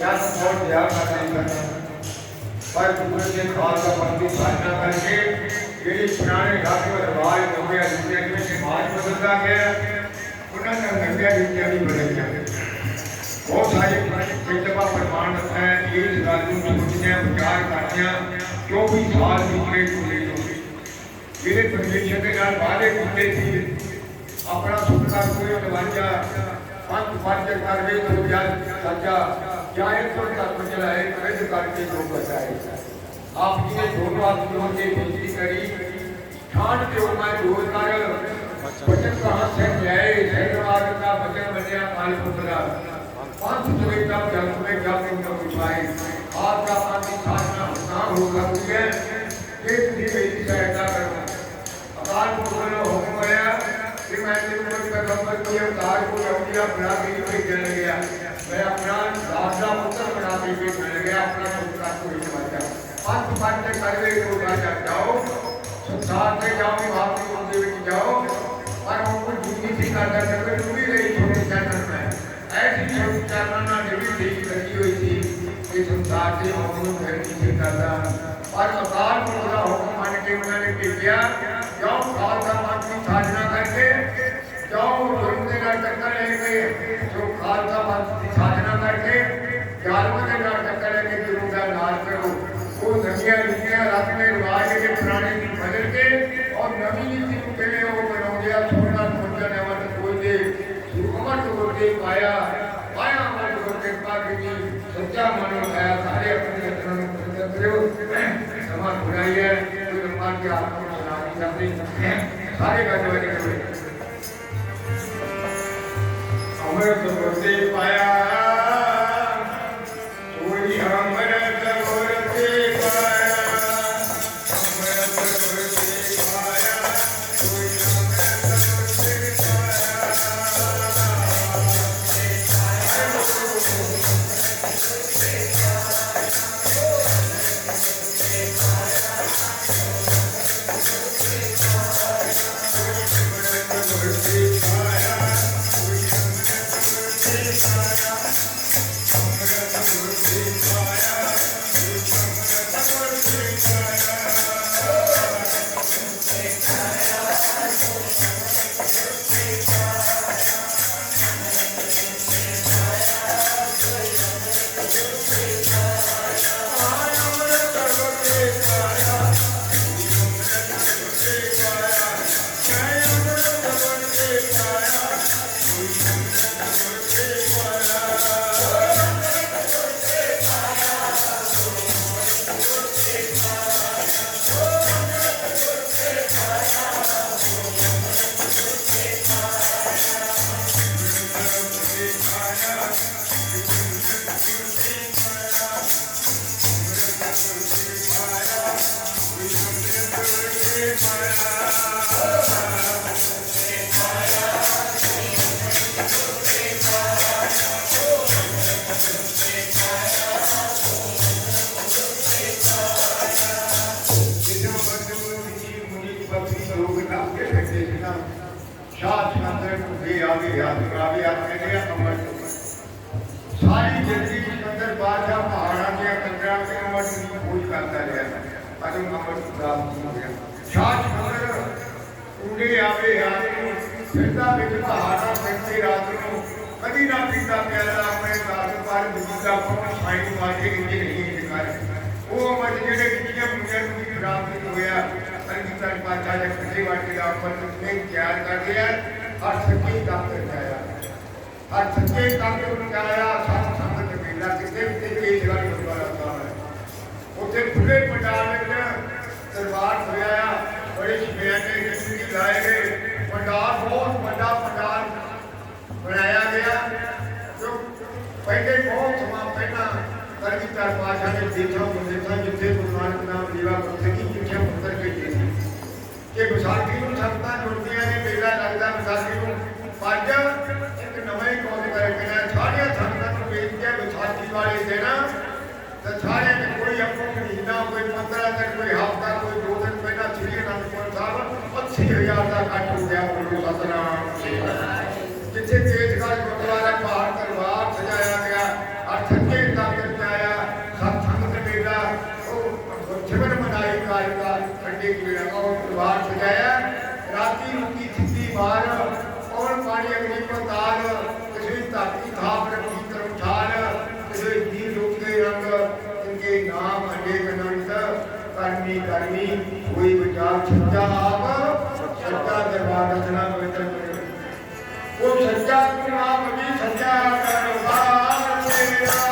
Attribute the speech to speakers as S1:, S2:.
S1: क्या सपोर्ट दिया कर नहीं सकता पर दूसरे के खास का बंदी साधना करके ਜਿਹੜੇ ਪੁਰਾਣੇ ਇਲਾਕੇ ਦਾ ਰਿਵਾਜ ਹੋ ਗਿਆ ਜਿਵੇਂ ਜਿਵੇਂ ਸਮਾਜ ਬਦਲਦਾ ਗਿਆ ਉਹਨਾਂ ਦਾ ਨੰਗਿਆ ਰੀਤੀਆਂ ਵੀ ਬਦਲ ਗਿਆ ਬਹੁਤ ਸਾਰੇ ਪਿੰਡਵਾ ਪ੍ਰਮਾਣ ਹੈ ਇਸ ਗੱਲ ਨੂੰ ਸੋਚਦੇ ਵਿਚਾਰ ਕਰਦੇ ਹਾਂ 24 ਸਾਲ ਨਿਕਲੇ ਚੁੱਕੇ ਤੋਂ ਜਿਹੜੇ ਪਰਮੇਸ਼ਰ ਦੇ ਨਾਲ ਵਾਅਦੇ ਕੀਤੇ ਸੀ ਆਪਣਾ ਸੁਪਨਾ ਕੋਈ ਨਵਾਜਾ ਪੰਜ ਪੰਜ ਕਰਵੇ ਤੋ ਜਦ ਸੱਚਾ ज़ाहिर सरकार को चलाए कृष्ण करके लोग बचाए आपकी ने दोनों आदमियों ने बिजली करी ठान के उमाए दूर कर वचन कहाँ से जाए जयमार का वचन बनिया काल पुत्र पंच सुबह तक जल में जाके उनको बिछाए आपका पानी खाना ना हो सकती है ये तुझे मेरी सहायता करना अकाल पुत्र हो गया कि मैंने उनको पैगंबर के अवतार को रवैया बना के चले गया मैं अपना लाशा पुत्र बना देके मिल गया, अपना छोटा को ही बचा। पंथ पंथ करवे को राजा जाओ। संसार में जाओ विभाग की मंदिर में जाओ। पर उनको ज़िंदगी थी करता करके डूबी रही छोटे चैनल में। ऐसी छोटी चैनल ना डूबी रही लगी हुई थी, ये संसार से हम घर की चिंता था और अवतार को बड़ा हुक्म मान के उन्होंने किया क्यों। खालसा पंथ की साधना करके क्यों गुरुदेव का चक्कर ले गए, जो खालसा पंथ રાજનીતિનું પેલે એવો બન્યો કે આ સોમનાથ પંચાને અમારે કોઈ દે અમાર તો દે પાયા પાયા અમારે તો કે પાકીની સચ્ચા મનો થયા સારે અપને ત્રણ પંચા કર્યો સમાજ ભરાઈએ કોઈ અમાર કે આપણો રાજી સાથે સારે ગાજવાની કરે અમે તો દે પાયા तीन लोग नाम के बैठे बिना शाह सिकंदर के आगे याद करावे आप कहते हैं अमर ਸਾਰੀ ਜ਼ਿੰਦਗੀ ਸਿਕੰਦਰ ਬਾਦਸ਼ਾਹ ਪਹਾੜਾਂ ਦੀਆਂ ਕੰਦਰਾਂ ਤੇ ਅਮਰ ਦੀ ਖੋਜ ਕਰਦਾ ਰਿਹਾ ਅਜੋ ਅਮਰ ਪ੍ਰਾਪਤ ਹੋ ਗਿਆ ਸ਼ਾਹ ਸਿਕੰਦਰ ਉਡੇ ਆਵੇ ਰਾਤ ਨੂੰ ਫਿਰਦਾ ਵਿੱਚ ਪਹਾੜਾਂ ਫਿਰਦੇ ਰਾਤ ਨੂੰ ਕਦੀ ਨਾ ਪੀਂਦਾ ਪਿਆਲਾ ਆਪਣੇ ਦਾਸ ਪਰ ਬੁਝਦਾ ਪਵਨ ਛਾਈ ਮਾਰ ਕੇ ਇੰਜ ਨਹੀਂ ਨਿਕਾਰੇ ਉਹ ਅਮਰ ਜਿਹੜੇ ਕਿਹਨੇ ਮੁਝੇ ਨੂੰ ਪ੍ਰਾਪਤ ਹੋਇਆ। पंजीकरण परिचालक पिछली बार के डॉक्यूमेंट में तैयार कर दिया और सच्ची काम कर जाया और सच्चे काम कर जाया साथ संगत मेला कितने कितने ये जगह होता रहता है उसे पूरे पंडाल में दरबार सजाया बड़े सजाने की लाए गए पंडाल बहुत बड़ा पंडाल बनाया गया जो पहले बहुत समा पहला करगी चार पाँच आने देखा मुझे था जितने ਕਿ ਵਿਸਾਖੀ ਨੂੰ ਸੰਗਤਾਂ ਜੁੜਦੀਆਂ ਨੇ, ਮੇਲਾ ਲੱਗਦਾ ਵਿਸਾਖੀ ਨੂੰ। ਪੰਜ ਇੱਕ ਨਵੇਂ ਹੀ ਕੌਮ ਕਰਕੇ ਨਾ ਸਾਰੀਆਂ ਸੰਗਤਾਂ ਨੂੰ ਵੇਚ ਕੇ ਵਿਸਾਖੀ ਵਾਲੇ ਦਿਨ। ਤੇ ਸਾਰਿਆਂ ਨੇ ਕੋਈ ਆਪੋ ਮਹੀਨਾ, ਕੋਈ 15 ਦਿਨ, ਕੋਈ ਹਫ਼ਤਾ, ਕੋਈ ਦੋ ਦਿਨ ਪਹਿਲਾਂ ਸ੍ਰੀ ਅਨੰਦਪੁਰ ਸਾਹਿਬ 80000 ਦਾ ਇਕੱਠ ਹੋ ਗਿਆ ਬੋਲੋ ਸਤਨਾਮ। ਦੇ ਗੁਰਨਾਮ ਦਰਬਾਰ ਸਜਾਇਆ। ਰਾਤੀ ਹੁੰਦੀ ਜਿੱਤੀ ਵਾਰ ਔਰ ਪਾਣੀ ਅਗਨੀ ਪਤਾਲ ਕਿਸੇ ਧਰਤੀ ਥਾਪ ਰੱਖੀ ਕਰਮਠਾਲ ਕਿਸੇ ਵੀਰ ਰੂਪ ਦੇ ਰੰਗ ਇਨਕੇ ਨਾਮ ਅਨੇਕ ਅਨੰਤ ਕਰਨੀ ਕਰਨੀ ਕੋਈ ਵਿਚਾਰ ਛੱਡਾ ਆਪ, ਛੱਡਾ ਦਰਬਾਰ ਰਚਨਾ ਪਵਿੱਤਰ ਉਹ ਛੱਡਾ ਨਾਮ ਅਗੀ ਛੱਡਾ ਕਰਵਾ ਤੇਰਾ।